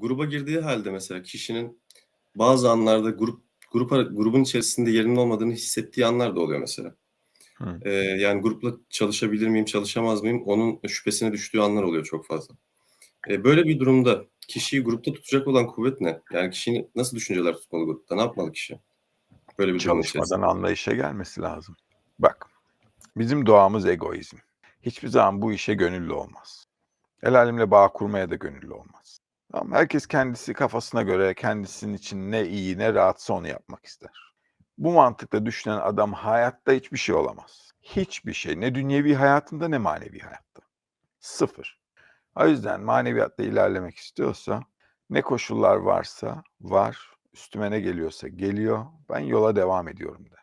gruba girdiği halde mesela kişinin bazı anlarda grup grup grubun içerisinde yerinin olmadığını hissettiği anlar da oluyor mesela. Hı. Eee, yani grupla çalışabilir miyim, çalışamaz mıyım? Onun şüphesine düştüğü anlar oluyor çok fazla. Eee, böyle bir durumda kişiyi grupta tutacak olan kuvvet ne? Yani kişinin nasıl düşünceler tutmalı grupta? Ne yapmalı kişi? Böyle bir. Çalışmadan anlayışa gelmesi lazım. Bak, bizim doğamız egoizm. Hiçbir zaman bu işe gönüllü olmaz. El alemle bağ kurmaya da gönüllü olmaz. Tamam, herkes kendisi kafasına göre kendisinin için ne iyi ne rahatsa onu yapmak ister. Bu mantıkla düşünen adam hayatta hiçbir şey olamaz. Hiçbir şey. Ne dünyevi hayatında ne manevi hayatta. Sıfır. O yüzden maneviyatta ilerlemek istiyorsa ne koşullar varsa var, üstüme ne geliyorsa geliyor, ben yola devam ediyorum der.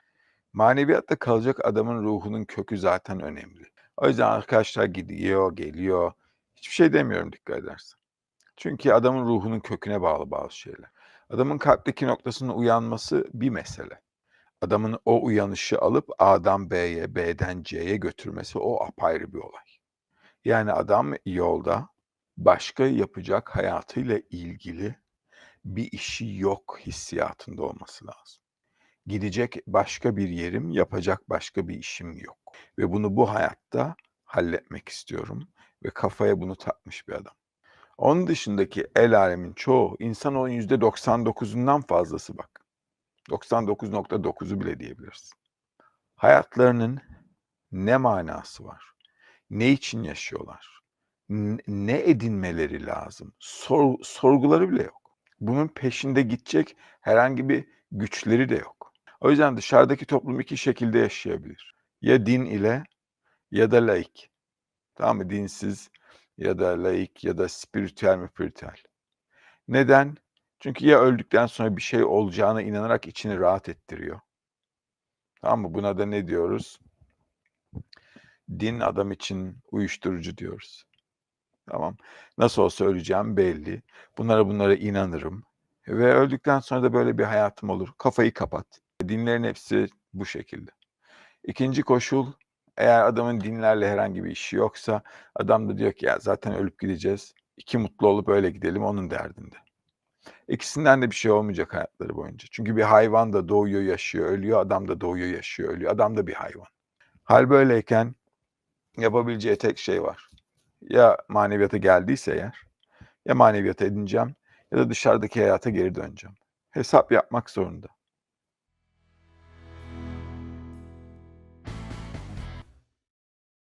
Maneviyatta kalacak adamın ruhunun kökü zaten önemli. O yüzden arkadaşlar gidiyor, geliyor. Hiçbir şey demiyorum dikkat edersen. Çünkü adamın ruhunun köküne bağlı bazı şeyler. Adamın kalpteki noktasının uyanması bir mesele. Adamın o uyanışı alıp A'dan B'ye, B'den C'ye götürmesi o apayrı bir olay. Yani adam yolda başka yapacak hayatıyla ilgili bir işi yok hissiyatında olması lazım. Gidecek başka bir yerim, yapacak başka bir işim yok. Ve bunu bu hayatta halletmek istiyorum ve kafaya bunu takmış bir adam. Onun dışındaki el alemin çoğu insan o %99'undan fazlası bak. 99.9'u bile diyebiliriz. Hayatlarının ne manası var? Ne için yaşıyorlar? Ne edinmeleri lazım? Sor- sorguları bile yok. Bunun peşinde gidecek herhangi bir güçleri de yok. O yüzden dışarıdaki toplum iki şekilde yaşayabilir. Ya din ile ya da laik. Tamam mı? Dinsiz ya da laik ya da spiritüel mi spiritüel. Neden? Çünkü ya öldükten sonra bir şey olacağına inanarak içini rahat ettiriyor. Tamam mı? Buna da ne diyoruz? Din adam için uyuşturucu diyoruz. Tamam. Nasıl olsa öleceğim belli. Bunlara bunlara inanırım. Ve öldükten sonra da böyle bir hayatım olur. Kafayı kapat. Dinlerin hepsi bu şekilde. İkinci koşul eğer adamın dinlerle herhangi bir işi yoksa adam da diyor ki ya zaten ölüp gideceğiz. İki mutlu olup öyle gidelim onun derdinde. İkisinden de bir şey olmayacak hayatları boyunca. Çünkü bir hayvan da doğuyor, yaşıyor, ölüyor. Adam da doğuyor, yaşıyor, ölüyor. Adam da bir hayvan. Hal böyleyken yapabileceği tek şey var. Ya maneviyata geldiyse eğer, ya maneviyata edineceğim ya da dışarıdaki hayata geri döneceğim. Hesap yapmak zorunda.